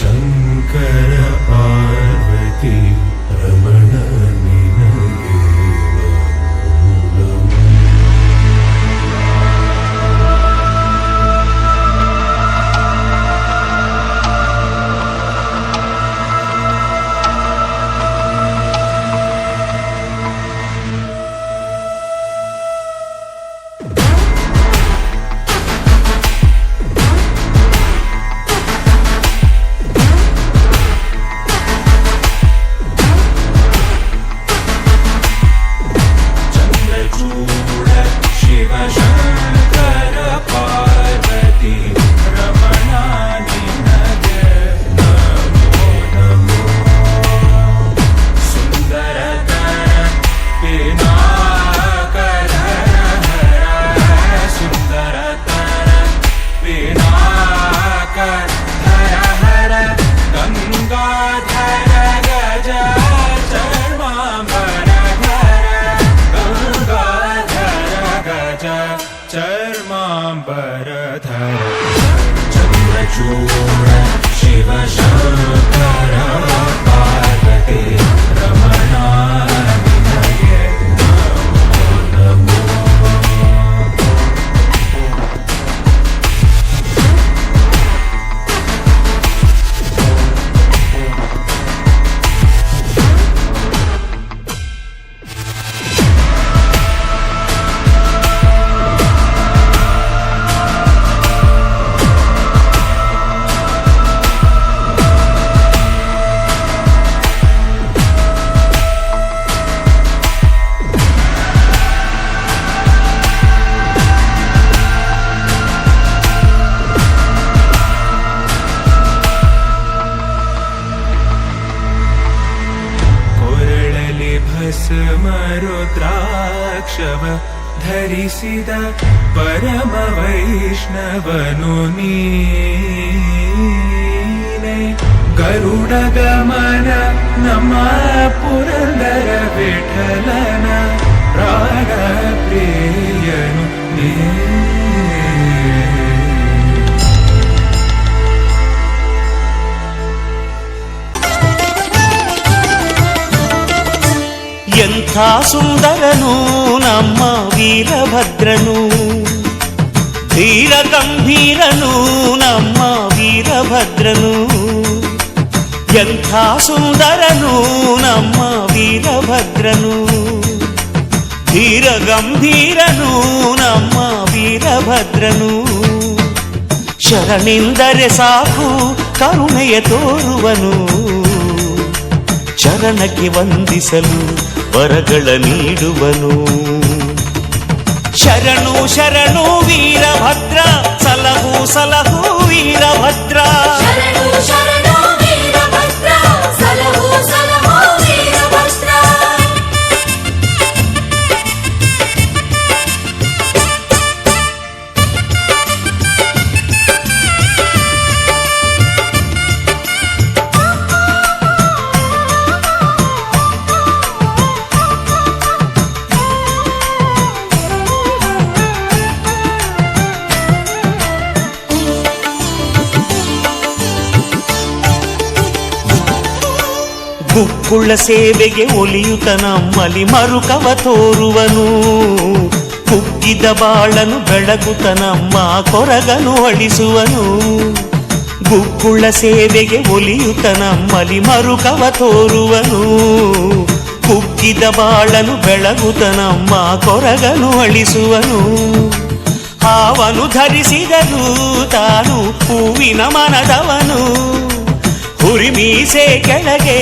Shankar Jesús. Shiva Shantam ರುದ್ರಾಕ್ಷವ ಧರಿಸಿದ ಪರಮ ವೈಷ್ಣವನು ನೀನೆ ಗರುಡ ಗಮನ ನಮ್ಮ ಪುರಂದರ ವಿಠಲನ ಪ್ರಾಣ ಪ್ರಿಯನು ನೀ ಎಂಥ ಸುಂದರನು ನಮ್ಮ ವೀರಭದ್ರನು ಧೀರ ಗಂಭೀರನು ನಮ್ಮ ವೀರಭದ್ರನು ಎಂಥ ಸುಂದರನು ನಮ್ಮ ವೀರಭದ್ರನು ಧೀರ ಗಂಭೀರನು ನಮ್ಮ ವೀರಭದ್ರನು ಶರಣಿಂದರೆ ಸಾಕು ಕರುಣೆಯ ತೋರುವನು ಚರಣಕ್ಕೆ ವಂದಿಸಲು ವರಗಳ ನೀಡುವನು ಶರಣು ಶರಣು ವೀರಭದ್ರ ಸಲಹು ಸಲಹು ವೀರಭದ್ರ ಶರಣು ಶರಣು ವೀರಭದ್ರ ಗುಕ್ಕುಳ್ಳ ಸೇವೆಗೆ ಒಲಿಯುತ ನಮ್ಮಲಿ ಮರುಕವ ತೋರುವನು. ಕುಗ್ಗಿದ ಬಾಳನು ಬೆಳಗುತ ನಮ್ಮ ಕೊರಗನು ಅಳಿಸುವನು. ಸೇವೆಗೆ ಒಲಿಯುತ ನಮ್ಮಲಿ ಮರುಕವ ತೋರುವನು. ಕುಗ್ಗಿದ ಬಾಳನು ಬೆಳಗುತ ನಮ್ಮ ಕೊರಗನು ಅಳಿಸುವನು. ಹಾವನು ಧರಿಸಿದನು, ತಾನು ಹೂವಿನ ಮನದವನು. ಹುರಿಮೀಸೆ ಕೆಳಗೆ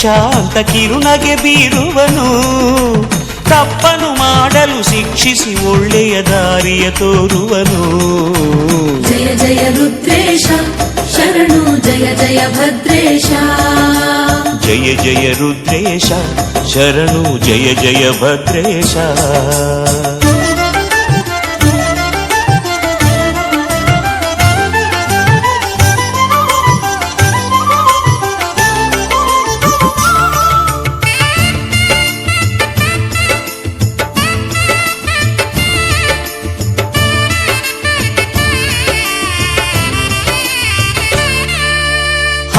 ಶಾಂತ ಕಿರುನಗೆ ಬೀರುವನು ತಪ್ಪನು ಮಾಡಲು ಶಿಕ್ಷಿಸಿ ಒಳ್ಳೆಯ ದಾರಿಯ ತೋರುವನು ಜಯ ಜಯ ರುದ್ರೇಶ ಶರಣು ಜಯ ಜಯ ಭದ್ರೇಶ ಜಯ ಜಯ ರುದ್ರೇಶ ಶರಣು ಜಯ ಜಯ ಭದ್ರೇಶ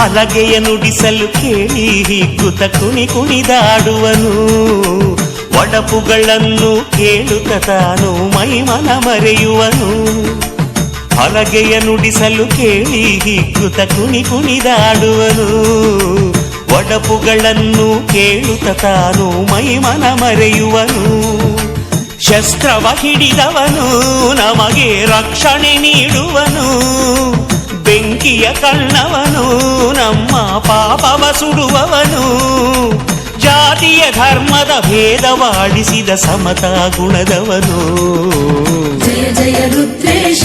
ಹಲಗೆಯ ನುಡಿಸಲು ಕೇಳಿ ಕೃತ ಕುಣಿ ಕುಣಿದಾಡುವನು. ಒಡಪುಗಳನ್ನು ಕೇಳುತ್ತ ತಾನು ಮೈಮನ ಮರೆಯುವನು. ಹಲಗೆಯ ನುಡಿಸಲು ಕೇಳಿ ಕೃತ ಕುಣಿ ಕುಣಿದಾಡುವನು. ಒಡಪುಗಳನ್ನು ಕೇಳುತ್ತ ತಾನು ಮೈಮನ ಮರೆಯುವನು. ಶಸ್ತ್ರವ ಹಿಡಿದವನು, ನಮಗೆ ರಕ್ಷಣೆ ನೀಡುವನು. ಬೆಂಕಿಯ ಕಣ್ಣವನು ನಮ್ಮ ಪಾಪವ ಸುಡುವವನು ಜಾತಿಯ ಧರ್ಮದ ಭೇದವಾಡಿಸಿದ ಸಮತಾ ಗುಣದವನು ಜಯ ಜಯ ರುದ್ರೇಶ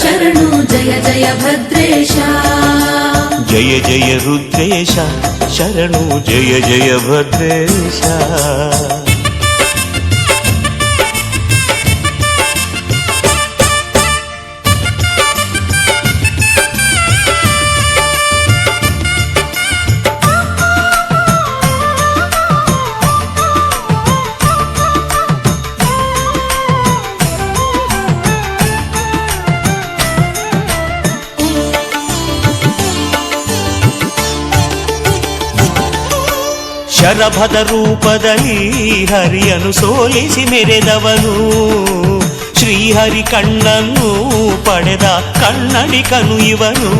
ಶರಣು ಜಯ ಜಯ ಭದ್ರೇಶ ಜಯ ಜಯ ರುದ್ರೇಶ ಶರಣು ಜಯ ಜಯ ಭದ್ರೇಶ ಶರಭದ ರೂಪದಲ್ಲಿ ಹರಿಯನು ಸೋಲಿಸಿ ಮೆರೆದವನು. ಶ್ರೀಹರಿ ಕಣ್ಣನ್ನು ಪಡೆದ ಕನ್ನಡಿಗನು ಇವನು.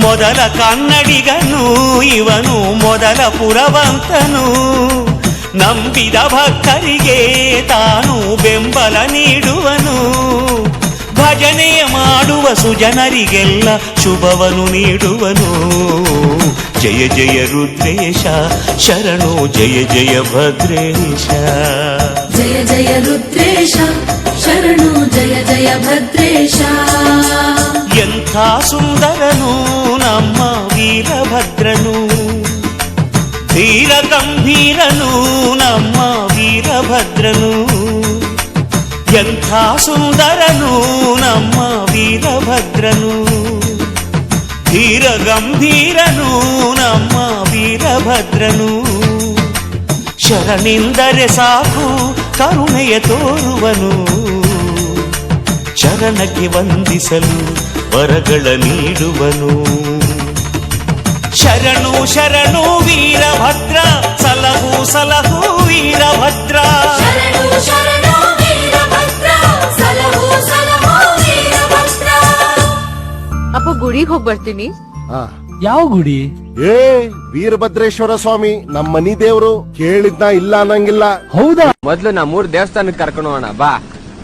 ಮೊದಲ ಕನ್ನಡಿಗನು ಇವನು, ಮೊದಲ ಪುರವಂತನು. ನಂಬಿದ ಭಕ್ತರಿಗೆ ತಾನು ಬೆಂಬಲ ನೀಡುವನು. ಭಜನೆ ಮಾಡುವ ಸುಜನರಿಗೆಲ್ಲ ಶುಭವನು ನೀಡುವನು. జయ జయ రుద్రేశ శరణు జయ జయ భద్రేశ. జయ జయ రుద్రేశ శరణు జయ జయ భద్రేశ. ఎంత సుందరను నమ్మ వీరభద్రను. వీరగంభీరను నమ్మ వీరభద్రను. ఎంత సుందరను నమ్మ వీరభద్రను. ಧೀರ ಗಂಭೀರನು ನಮ್ಮ ವೀರಭದ್ರನು ಶರಣಿಂದರೆ ಸಾಕು ಕರುಣೆಯ ತೋರುವನು ಶರಣಕ್ಕೆ ವಂದಿಸಲು ವರಗಳ ನೀಡುವನು ಶರಣು ಶರಣು ವೀರಭದ್ರ ಸಲಹು ಸಲಹು ವೀರಭದ್ರ ಗುಡಿಗೆ ಹೋಗಿ ಬರ್ತೀನಿ. ಆ, ಯಾವ ಗುಡಿ? ಏ ವೀರಭದ್ರೇಶ್ವರ ಸ್ವಾಮಿ ನಮ್ಮ ಮನಿ ದೇವ್ರು ಕೇಳಿದ್ನ ಇಲ್ಲ ಅನ್ನಂಗಿಲ್ಲ. ಹೌದಾ? ಮೊದ್ಲು ನಮ್ಮೂರ್ ದೇವಸ್ಥಾನಕ್ಕೆ ಕರ್ಕೊಂಡು ಹೋಗೋಣ ಬಾ.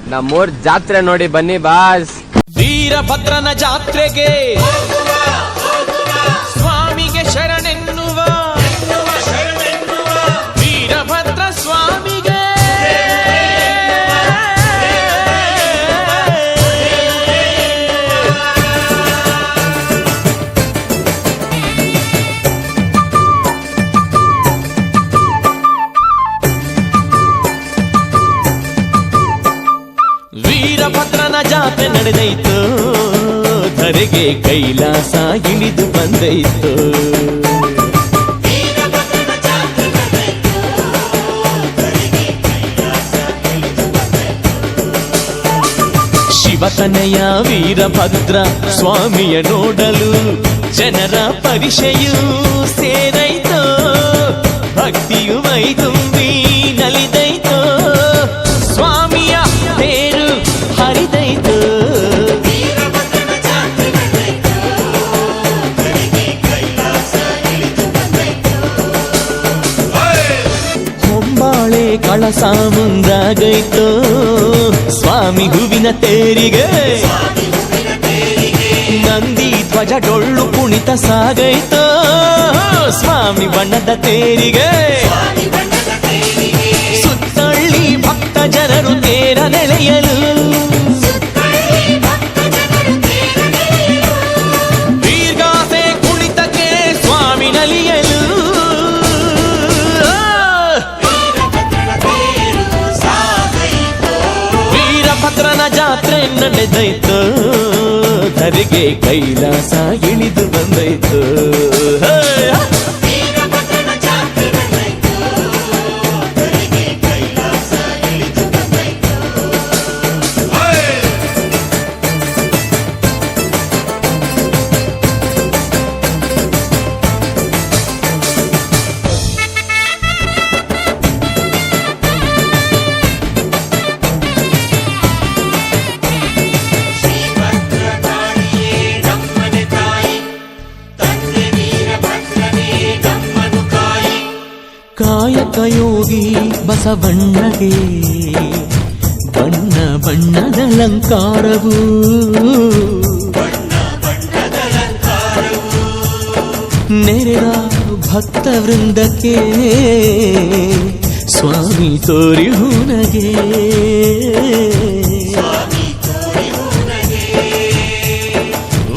ನಮ್ಮೂರ್ ಜಾತ್ರೆ ನೋಡಿ ಬನ್ನಿ ಬಾಸ್. ವೀರಭದ್ರನ ಜಾತ್ರೆಗೆ ಜಾತ್ರೆ ನಡೆದೈತು ಧರೆಗೆ ಕೈಲಾಸ ಇಳಿದು ಬಂದೈತು ಶಿವತನಯ ವೀರಭದ್ರ ಸ್ವಾಮಿಯ ನೋಡಲು ಜನರ ಪರಿಚಯೂ ಸೇರೈತೋ ಭಕ್ತಿಯು ಮೈದುಂಬಿ ತೇರಿಗೆ. ನಂದಿ ಧ್ವಜ ಡೊಳ್ಳು ಕುಣಿತ ಸಾಗೈತ. ಸ್ವಾಮಿ ಬಣ್ಣದ ತೇರಿಗೆ. ಸುತ್ತಳ್ಳಿ ಭಕ್ತ ಜನರು ತೇರ ನೆಲೆಯಲು. ನಡೆದೈತು. ತರಿಗೆ ಕೈಲಾಸ ಇಳಿದು ಬಂದೈತು. ಯೋಗಿ ಬಸವಣ್ಣಗೆ. ಬಣ್ಣ ಬಣ್ಣದ ಅಲಂಕಾರವು. ನೆರೆದ ಭಕ್ತ ವೃಂದಕ್ಕೆ ಸ್ವಾಮಿ ತೋರಿ ಹೂನಗೆ.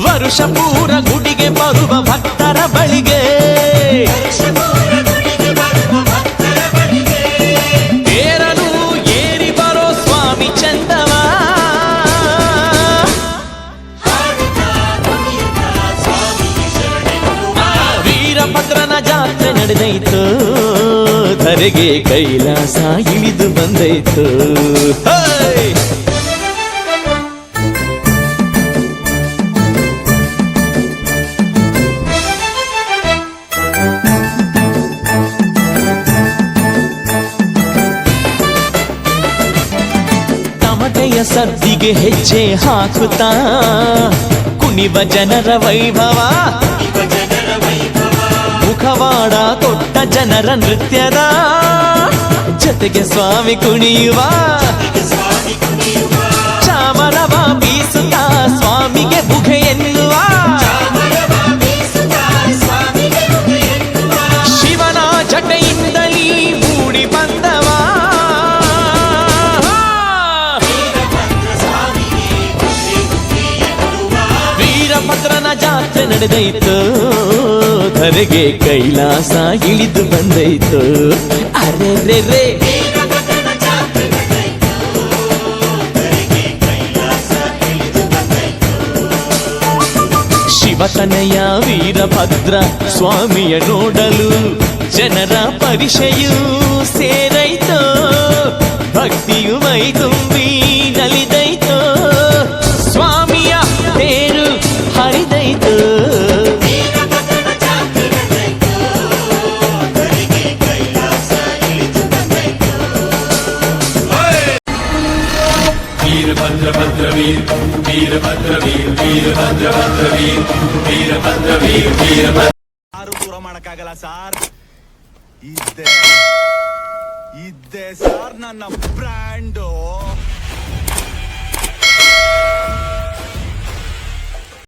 ವರುಷ ಪೂರ ಗುಡಿಗೆ ಬರುವ ಭಕ್ತರ ಬಳಿಗೆ. ನಡೆದೈತು? ಧರೆಗೆ ಕೈಲಾಸ ಇಳಿದು ಬಂದೈತು! ತಮಟೆಯ ಸದ್ದಿಗೆ ಹೆಜ್ಜೆ ಹಾಕುತ್ತ? ಕುಣಿವ ಜನರ ವೈಭವ ಮುಖವಾಡ ಕೊಟ್ಟ ಜನರ ನೃತ್ಯದ ಜೊತೆಗೆ ಸ್ವಾಮಿ ಕುಣಿಯುವ ಚಾಮರವ ಬೀಸುತ್ತಾ ಸ್ವಾಮಿಗೆ ಬುಖೆ ಎನ್ನುವ ಶಿವನ ಜಟೆಯಿಂದಲೀ ಮೂಡಿ ಬಂದವ ವೀರಭದ್ರನ ಜಾತ್ರೆ ನಡೆದೈತು ಧರೆಗೆ ಕೈಲಾಸ ಇಳಿದು ಬಂದೈತು. ಅರೆ ರೇ ರೇ ಶಿವತನಯ ವೀರಭದ್ರ ಸ್ವಾಮಿಯ ನೋಡಲು ಜನರ ಪರಿಷೆಯೂ ಸೇರೈತೋ. ಭಕ್ತಿಯು ಮೈ ತುಂಬಿ वीर वीरभद्र वीर वीरभद्रभद्र वीर वीरभद्र वीर वीरभद्र ಯಾರು ದೂರ ಮಾಡಕ್ಕಾಗಲ್ಲ ಸಾರ್ ಇದ್ದೆ ಇದ್ದೆ ಸಾರ್ ನನ್ನ ಬ್ರ್ಯಾಂಡು